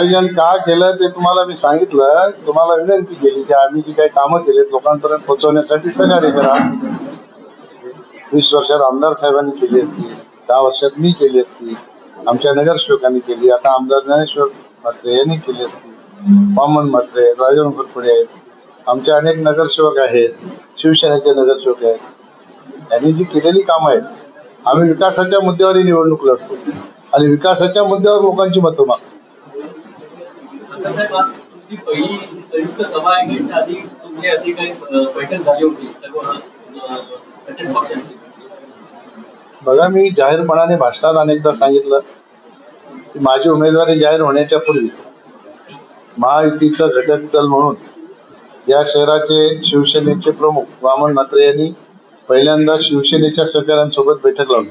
आयोजन का केलं ते तुम्हाला मी सांगितलं. तुम्हाला विनंती केली की आम्ही जी काही कामं केलीत लोकांपर्यंत पोहोचवण्यासाठी सहकार्य करा. वीस वर्षात आमदार साहेबांनी केली असती दहा वर्षात मी केली असती आमच्या नगरसेवकांनी केली आता आमदार ज्ञानेश्वर म्हात्रे यांनी केली असती वामन म्हात्रे राजन फटफडे आहेत आमचे अनेक नगरसेवक आहेत शिवसेनेचे नगरसेवक आहेत. त्यांनी जी केलेली कामं आहेत आम्ही विकासाच्या मुद्द्यावर निवडणूक लढतो आणि विकासाच्या मुद्द्यावर लोकांची मतं मागतो. साहेब आज तुमची पहिली संयुक्त सभा आहे घ्यायच्या आधी तुमची आधी काही बैठक झाली होती. सर्व प्रचंड पक्षांची. बघा मी जाहीरपणाने भाषणात अनेकदा सांगितलं की माझी उमेदवारी जाहीर होण्याच्या पूर्वी महायुतीचं घटक दल म्हणून या शहराचे शिवसेनेचे प्रमुख वामन म्हात्रे यांनी पहिल्यांदा शिवसेनेच्या सहकाऱ्यांसोबत बैठक लावली.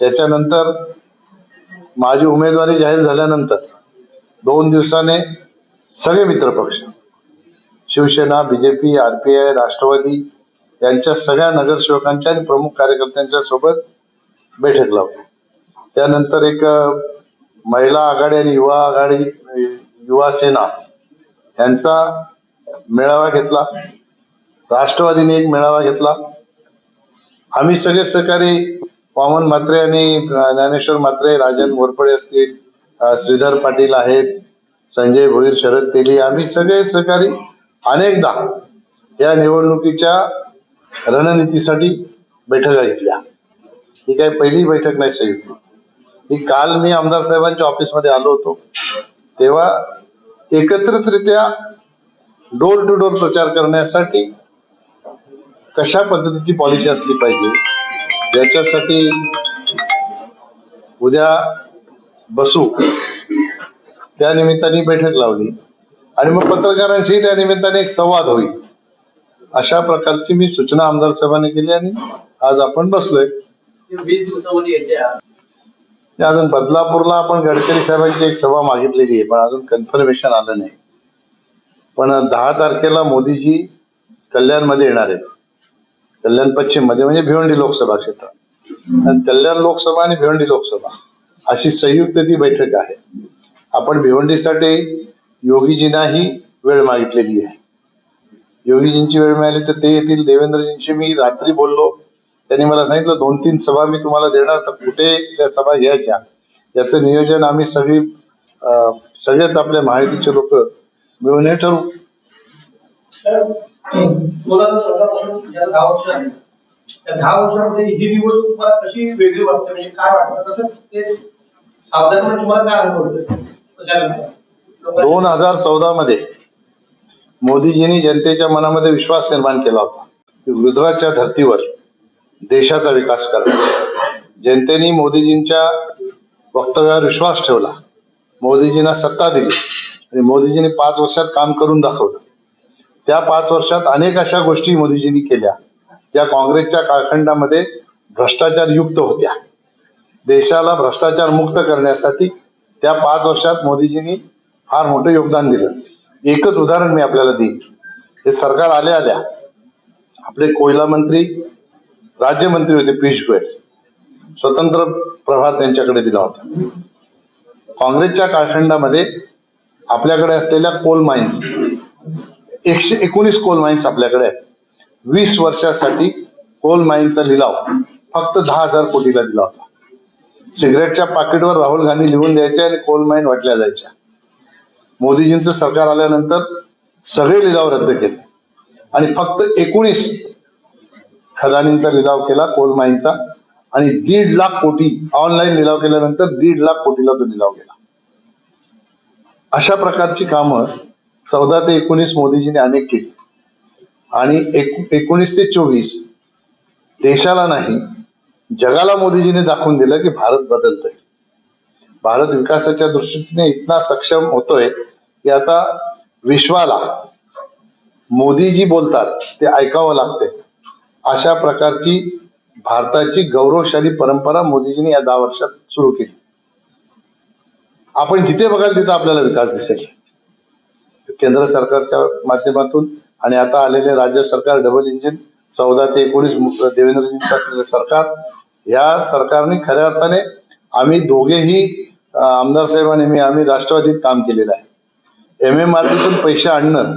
त्याच्यानंतर माझी उमेदवारी जाहीर झाल्यानंतर दोन दिवसाने सगळे मित्रपक्ष शिवसेना बीजेपी आरपीआय राष्ट्रवादी यांच्या सगळ्या नगरसेवकांच्या आणि प्रमुख कार्यकर्त्यांच्या सोबत बैठक लावली. त्यानंतर एक महिला आघाडी आणि युवा आघाडी युवा सेना यांचा मेळावा घेतला. राष्ट्रवादीने एक मेळावा घेतला. आम्ही सगळे सहकारी वामन म्हात्रे आणि ज्ञानेश्वर म्हात्रे राजन घोरपडे असतील श्रीधर पाटील आहेत संजय भोईर शरद तेली आम्ही सगळे सहकारी अनेकदा या निवडणुकीच्या रणनीतीसाठी बैठका घेतल्या ही काही पहिली बैठक नाही सांगितली ही काल मी आमदार साहेबांच्या ऑफिसमध्ये आलो होतो. तेव्हा एकत्रितरित्या डोर टू डोर प्रचार करण्यासाठी कशा पद्धतीची पॉलिसी असली पाहिजे? याच्यासाठी उद्या बसू. त्या निमित्ताने बैठक लावली. आणि मग पत्रकारांशी त्या निमित्ताने एक संवाद होईल. अशा प्रकारची मी सूचना आमदार साहेबांनी केली आणि आज आपण बसलोय. अजून बदलापूरला आपण गडकरी साहेबांची एक सभा मागितलेली आहे पण अजून कन्फर्मेशन आलं नाही. पण दहा तारखेला मोदीजी कल्याणमध्ये येणार आहेत. कल्याण पश्चिममध्ये म्हणजे भिवंडी लोकसभा क्षेत्र. आणि कल्याण लोकसभा आणि भिवंडी लोकसभा. अशी संयुक्त ती बैठक आहे. आपण भिवंडीसाठी योगीजींनाही वेळ मागितलेली आहे. योगीजींची वेळ मिळाली तर ते येतील. देवेंद्रजींशी मी रात्री बोललो. त्यांनी मला सांगितलं दोन तीन सभा मी तुम्हाला देणार तर कुठे त्या सभा घ्यायच्या? याचं नियोजन आम्ही सगळी अं, सगळेच आपले महायुतीचे लोक मिळून हे ठरवू. दहा वर्षामध्ये ही निवडणूक कशी वेगळी वाटते? म्हणजे काय वाटतं? तसं ते तुम्हाला काय अनुभव दोन हजार चौदा मध्ये मोदीजींनी जनतेच्या मनामध्ये विश्वास निर्माण केला होता की गुजरातच्या धर्तीवर देशाचा विकास करा जनतेने मोदीजींच्या वक्तव्यावर विश्वास ठेवला. मोदीजींना सत्ता दिली आणि मोदीजींनी पाच वर्षात काम करून दाखवलं. त्या पाच वर्षात अनेक अशा गोष्टी मोदीजींनी केल्या ज्या काँग्रेसच्या कालखंडामध्ये भ्रष्टाचार युक्त होत्या. देशाला भ्रष्टाचार मुक्त करण्यासाठी त्या पाच वर्षात मोदीजींनी फार मोठं योगदान दिलं. एकच उदाहरण मी आपल्याला देईन. हे सरकार आल्या आल्या आपले कोयला मंत्री राज्यमंत्री होते पियुष गोयल. स्वतंत्र प्रभार त्यांच्याकडे दिला होता. काँग्रेसच्या कालखंडामध्ये आपल्याकडे असलेल्या कोल माइन्स एकशे एकोणीस कोल माइन्स आपल्याकडे आहेत. वीस वर्षासाठी कोल माइनचा लिलाव फक्त दहा हजार कोटीला दिला होता. सिगरेटच्या पाकिटवर राहुल गांधी लिहून द्यायचे आणि कोल माइन वाटल्या जायच्या. मोदीजींचं सरकार आल्यानंतर सगळे लिलाव रद्द केले. आणि फक्त एकोणीस खदानींचा लिलाव केला कोल माइनचा आणि दीड लाख कोटी ऑनलाईन लिलाव केल्यानंतर दीड लाख कोटीला तो लिलाव केला अशा प्रकारची कामं चौदा ते एकोणीस मोदीजींनी अनेक केली. आणि एक- एकोणीस ते चोवीस देशाला नाही जगाला मोदीजींनी दाखवून दिलं की भारत बदलतोय. भारत विकासाच्या दृष्टीने इतका सक्षम होतोय की आता विश्वाला मोदीजी बोलतात ते ऐकावं लागते. अशा प्रकारची भारताची गौरवशाली परंपरा मोदीजींनी या दहा वर्षात सुरू केली. आपण जिथे बघाल तिथं आपल्याला विकास दिसेल. केंद्र सरकारच्या माध्यमातून आणि आता आलेले राज्य सरकार डबल इंजिन चौदा ते एकोणीस देवेंद्रजी देवेंद्रजींचं असलेलं सरकार. या सरकारने खऱ्या अर्थाने आम्ही दोघेही आमदार साहेबांनी मी आम्ही राष्ट्रवादीत काम केलेलं आहे. एम एम आर पैसे आणणं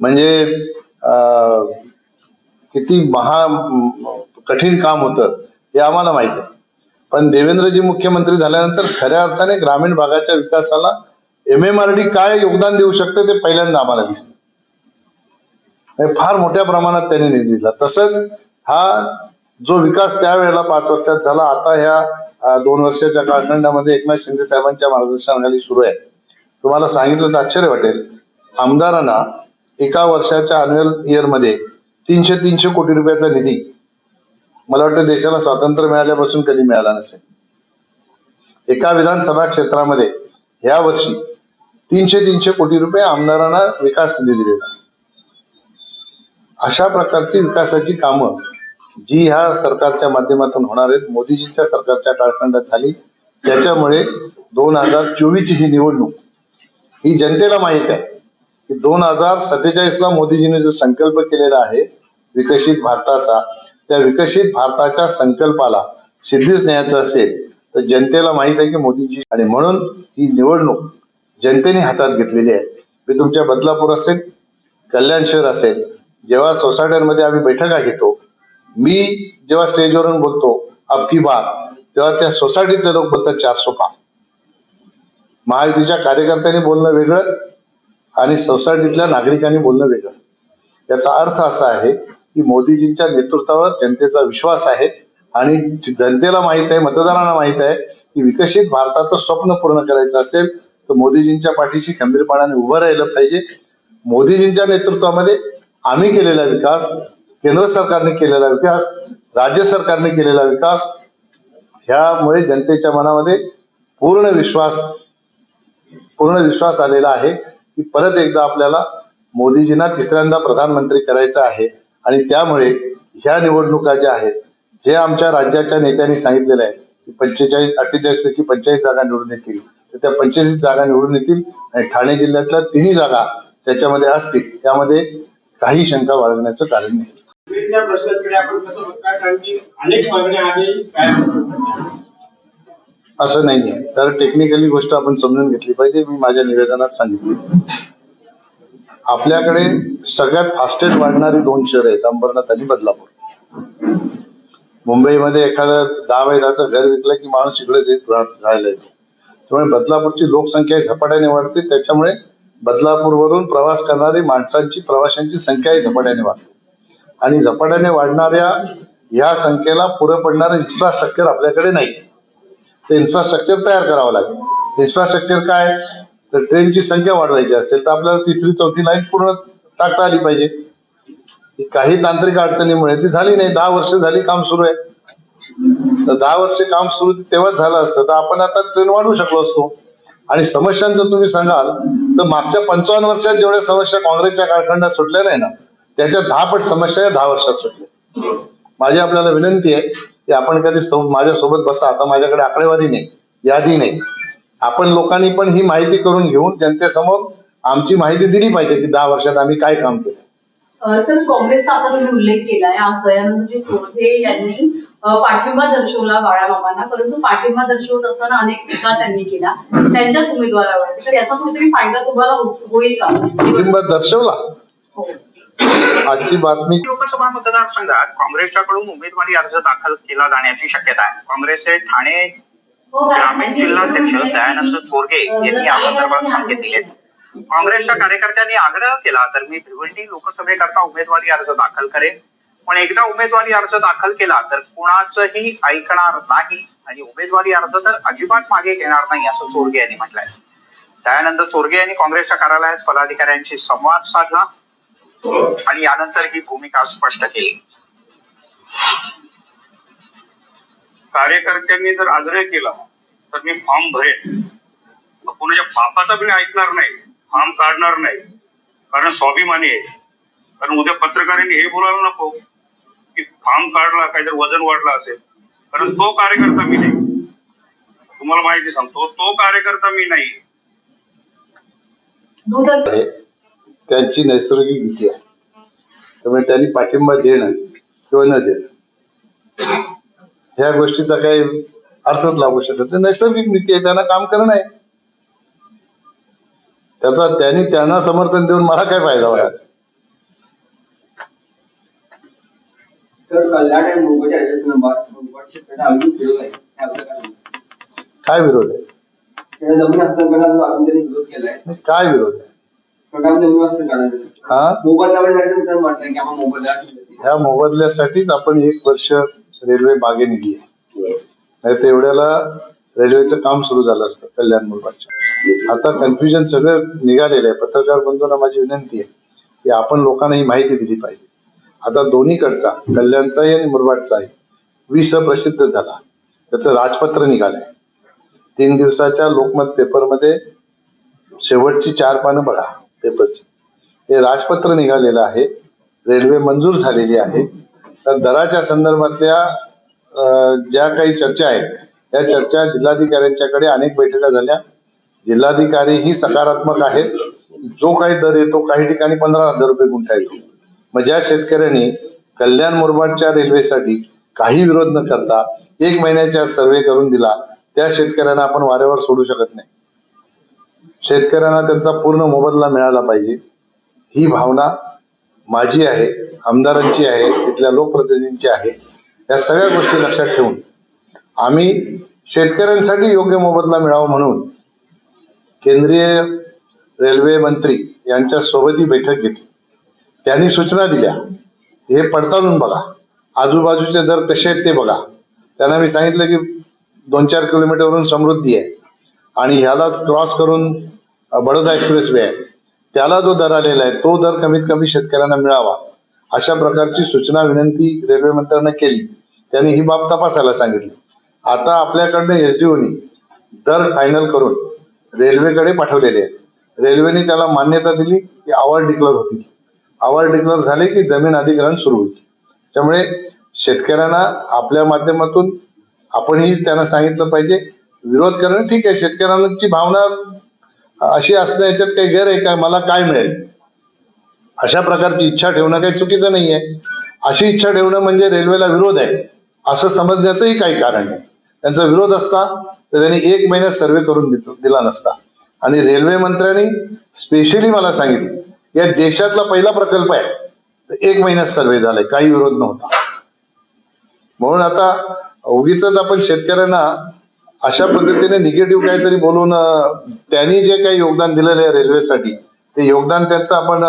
म्हणजे अं, किती महा कठीण काम होतं हे आम्हाला माहिती आहे. पण देवेंद्रजी मुख्यमंत्री झाल्यानंतर खऱ्या अर्थाने ग्रामीण भागाच्या विकासाला एम एम आर डी काय योगदान देऊ शकतं ते पहिल्यांदा आम्हाला दिसलं. फार मोठ्या प्रमाणात त्यांनी निधी दिला. तसंच हा जो विकास त्यावेळेला पाच वर्षात झाला आता ह्या दोन वर्षाच्या कालखंडामध्ये एकनाथ शिंदे साहेबांच्या मार्गदर्शनाखाली सुरू आहे. तुम्हाला सांगितलं तर आश्चर्य वाटेल. आमदारांना एका वर्षाच्या अन्युअल इयरमध्ये तीनशे तीनशे कोटी रुपयाचा निधी मला वाटतं देशाला स्वातंत्र्य मिळाल्यापासून कधी मिळाला नसेल. एका विधानसभा क्षेत्रामध्ये या वर्षी तीनशे तीनशे कोटी रुपये आमदारांना विकास निधी दिलेला अशा प्रकारची विकासाची कामं जी ह्या सरकारच्या माध्यमातून होणार आहेत मोदीजींच्या सरकारच्या काळखंडात झाली त्याच्यामुळे दोन हजार चोवीस ही निवडणूक ही जनतेला माहीत आहे की दोन हजार सत्तेचाळीसला मोदीजींनी जो संकल्प केलेला आहे विकसित भारताचा त्या विकसित भारताच्या संकल्पाला सिद्धीच न्यायचं असेल तर जनतेला माहीत आहे की मोदीजी आणि म्हणून ही निवडणूक जनतेने हातात घेतलेली आहे. ते तुमच्या बदलापूर असेल कल्याण शहर असेल जेव्हा सोसायट्यांमध्ये आम्ही बैठका घेतो मी जेव्हा स्टेजवरून बोलतो अबकी बार तेव्हा त्या सोसायटीतले लोक बोलतात चार पार महायुतीच्या कार्यकर्त्यांनी बोलणं वेगळं आणि सोसायटीतल्या नागरिकांनी बोलणं वेगळं. याचा अर्थ असा आहे की मोदीजींच्या नेतृत्वावर जनतेचा विश्वास आहे आणि जनतेला माहीत आहे मतदारांना माहीत आहे की विकसित भारताचं स्वप्न पूर्ण करायचं असेल तर मोदीजींच्या पाठीशी खंबीरपणाने उभं राहिलं पाहिजे. मोदीजींच्या नेतृत्वामध्ये आम्ही केलेला विकास केंद्र सरकारने केलेला विकास राज्य सरकारने केलेला विकास ह्यामुळे जनतेच्या मनामध्ये पूर्ण विश्वास पूर्ण विश्वास आलेला आहे की परत एकदा आपल्याला मोदीजींना तिसऱ्यांदा प्रधानमंत्री करायचं आहे आणि त्यामुळे ह्या निवडणुका ज्या आहेत जे आमच्या राज्याच्या नेत्यांनी सांगितलेलं आहे की पंचेचाळीस अठ्ठेचाळीस पैकी पंचेचाळीस जागा निवडून येतील. तर त्या पंचेचाळीस जागा निवडून येतील आणि ठाणे जिल्ह्यातल्या तिन्ही जागा त्याच्यामध्ये असतील. त्यामध्ये काही शंका बाळगण्याचं कारण नाही. असं नाहीये तर टेक्निकली गोष्ट आपण समजून घेतली पाहिजे. मी माझ्या निवेदनात सांगितलं. आपल्याकडे सगळ्यात फास्टेस्ट वाढणारी दोन शहर आहेत अंबरनाथ आणि बदलापूर. मुंबईमध्ये एखादं दहा वैदाचं घर विकलं की माणूस इकडेच येत रा- राहायला येतो. त्यामुळे बदलापूरची लोकसंख्या झपाट्याने वाढते. त्याच्यामुळे बदलापूरवरून प्रवास करणारी माणसांची प्रवाशांची संख्याही झपाट्याने वाढते. आणि झपाट्याने वाढणाऱ्या या संख्येला पुरं पडणारं इन्फ्रास्ट्रक्चर आपल्याकडे नाही. ते इन्फ्रास्ट्रक्चर तयार करावं लागेल. इन्फ्रास्ट्रक्चर काय? तर ट्रेनची संख्या वाढवायची असेल तर आपल्याला तिसरी चौथी लाईन पूर्ण टाकता आली पाहिजे. काही तांत्रिक अडचणीमुळे ती झाली नाही. दहा वर्ष झाली काम सुरू आहे. तर दहा वर्ष काम सुरू तेव्हाच झालं असतं तर आपण आता ट्रेन वाढवू शकलो असतो. आणि समस्यांचं तुम्ही सांगाल तर मागच्या पंचावन्न वर्षात जेवढ्या समस्या काँग्रेसच्या काळखंडात सुटलेल्या आहे ना त्याच्या दहा पट समस्या या दहा वर्षात सुटल्या. माझी आपल्याला विनंती आहे की आपण कधी माझ्यासोबत बसा. आता माझ्याकडे आकडेवारी नाही यादी नाही. आपण लोकांनी पण ही माहिती करून घेऊन जनतेसमोर आमची माहिती दिली पाहिजे की दहा वर्षात आम्ही काय काम केलं. सर काँग्रेसचा आता तुम्ही उल्लेख केलाय. यांनी पाठिंबा दर्शवला बाळामामांना परंतु पाठिंबा दर्शवत असताना अनेक टीका त्यांनी केल्या. त्यांच्याच उमेदवारावर. तर याचा कुठेतरी फायदा तुम्हाला हो- होईल का? पाठिंबा दर्शवला? हो. आजची बातमी लोकसभा मतदारसंघात काँग्रेसच्याकडून उमेदवारी अर्ज दाखल केला जाण्याची शक्यता आहे. काँग्रेसचे ठाणे हो, ग्रामीण जिल्हाध्यक्ष दयानंद चोरगे यांनी या संदर्भात संकेत दिले काँग्रेसच्या कार्यकर्त्यांनी आग्रह केला तर मी भिवंडी लोकसभेकरता उमेदवारी अर्ज दाखल करेन. पण एकदा उमेदवारी अर्ज दाखल केला तर कोणाचंही ऐकणार नाही आणि उमेदवारी अर्ज तर अजिबात मागे घेणार नाही असं चोरगे यांनी म्हटलंय. त्यानंतर चोरगे यांनी काँग्रेसच्या कार्यालयात पदाधिकाऱ्यांशी संवाद साधला आणि यानंतर ही भूमिका स्पष्ट केली. कार्यकर्त्यांनी जर आग्रह केला तर मी फॉर्म भरेन. कोणाच्या बापाचा मी ऐकणार नाही फॉर्म काढणार नाही. कारण स्वाभिमानी आहे. कारण उद्या पत्रकारांनी हे बोलायला नको. की फॉर्म काढला काहीतरी वजन वाढला असेल कारण तो कार्यकर्ता मी नाही. तुम्हाला माहिती सांगतो तो कार्यकर्ता मी नाही. त्यांची नैसर्गिक भीती आहे. त्यामुळे त्यांनी पाठिंबा देणं किंवा न देणं ह्या गोष्टीचा काही अर्थच लागू शकत. नैसर्गिक नीती आहे त्यांना काम करणं आहे. त्याचा त्यांनी त्यांना समर्थन देऊन मला काय फायदा होणार? सर कल्याण आणि विरोध आहे. काय विरोध आहे? त्याला जमीन हस्तांतरणाचा अजून त्यांनी विरोध केलाय काय विरोध आहे? प्रकार जमीन हस्तांतरण हा? मोबाईल लावायसाठी सर म्हटलं की आम्हाला मोबाईल द्या. ह्या मोबदल्यासाठीच आपण एक वर्ष रेल्वे मागे निघली आहे. नाही तर एवढ्याला रेल्वेचं काम सुरू झालं असतं कल्याण मुलबाच्या आता कन्फ्युजन सगळं निघालेलं आहे. पत्रकार बंधूंना माझी विनंती आहे की आपण लोकांना ही माहिती दिली पाहिजे. आता दोन्हीकडचा कल्याणचाही आणि मुरबाडचाही विश्व प्रसिद्ध झाला. त्याचं राजपत्र निघालंय. तीन दिवसाच्या लोकमत पेपरमध्ये शेवटची चार पानं बघा पेपरची. हे राजपत्र निघालेलं आहे रेल्वे मंजूर झालेली आहे. तर दराच्या संदर्भातल्या अं, ज्या काही चर्चा आहेत त्या चर्चा जिल्हाधिकाऱ्यांच्याकडे अनेक बैठका झाल्या. जिल्हाधिकारी ही सकारात्मक आहेत. जो काही दर येतो काही ठिकाणी पंधरा हजार रुपये गुंठा येतो. मग ज्या शेतकऱ्यांनी कल्याण मुरबाडच्या रेल्वेसाठी काही विरोध न करता एक महिन्याच्या सर्वे करून दिला त्या शेतकऱ्यांना आपण वाऱ्यावर सोडू शकत नाही. शेतकऱ्यांना त्यांचा पूर्ण मोबदला मिळाला पाहिजे. ही भावना माझी आहे आमदारांची आहे तिथल्या लोकप्रतिनिधींची आहे. या सगळ्या गोष्टी लक्षात ठेवून आम्ही शेतकऱ्यांसाठी योग्य मोबदला मिळावा म्हणून केंद्रीय रेल्वे मंत्री यांच्या सोबती बैठक घेतली. त्यांनी सूचना दिल्या. हे पडताळून बघा. आजूबाजूचे दर कसे आहेत ते बघा. त्यांना मी सांगितलं की दोन चार किलोमीटरवरून समृद्धी आहे. आणि ह्यालाच क्रॉस करून बडोदा एक्सप्रेस वे आहे. त्याला जो दर आलेला आहे तो दर कमीत कमी शेतकऱ्यांना मिळावा. अशा प्रकारची सूचना विनंती रेल्वे मंत्र्यांना केली. त्यांनी ही बाब तपासायला सांगितली. आता आपल्याकडनं एसडीओनी दर फायनल करून रेल्वेकडे पाठवलेले आहेत. रेल्वेने त्याला मान्यता दिली की आवड डिक्लेअर होती अवॉर्ड डिक्लेअर झाले की जमीन अधिग्रहण सुरू होईल. त्यामुळे शेतकऱ्यांना आपल्या माध्यमातून आपणही त्यांना सांगितलं पाहिजे. विरोध करणं ठीक आहे शेतकऱ्यांची भावना अशी असणं याच्यात काही गैर आहे का? मला काय मिळेल? अशा प्रकारची इच्छा ठेवणं काही चुकीचं नाही आहे. अशी इच्छा ठेवणं म्हणजे रेल्वेला विरोध आहे असं समजण्याचंही काही कारण नाही त्यांचा विरोध असता तर त्यांनी एक महिन्यात सर्वे करून दिला नसता. आणि रेल्वे मंत्र्यांनी स्पेशली मला सांगितलं या देशातला पहिला प्रकल्प आहे. एक महिन्यात सर्वे झालाय काही विरोध नव्हता. म्हणून आता उगीच आपण शेतकऱ्यांना अशा पद्धतीने निगेटिव्ह काहीतरी बोलून त्यांनी जे काही योगदान दिलेलं आहे रेल्वेसाठी ते योगदान त्यांचं आपण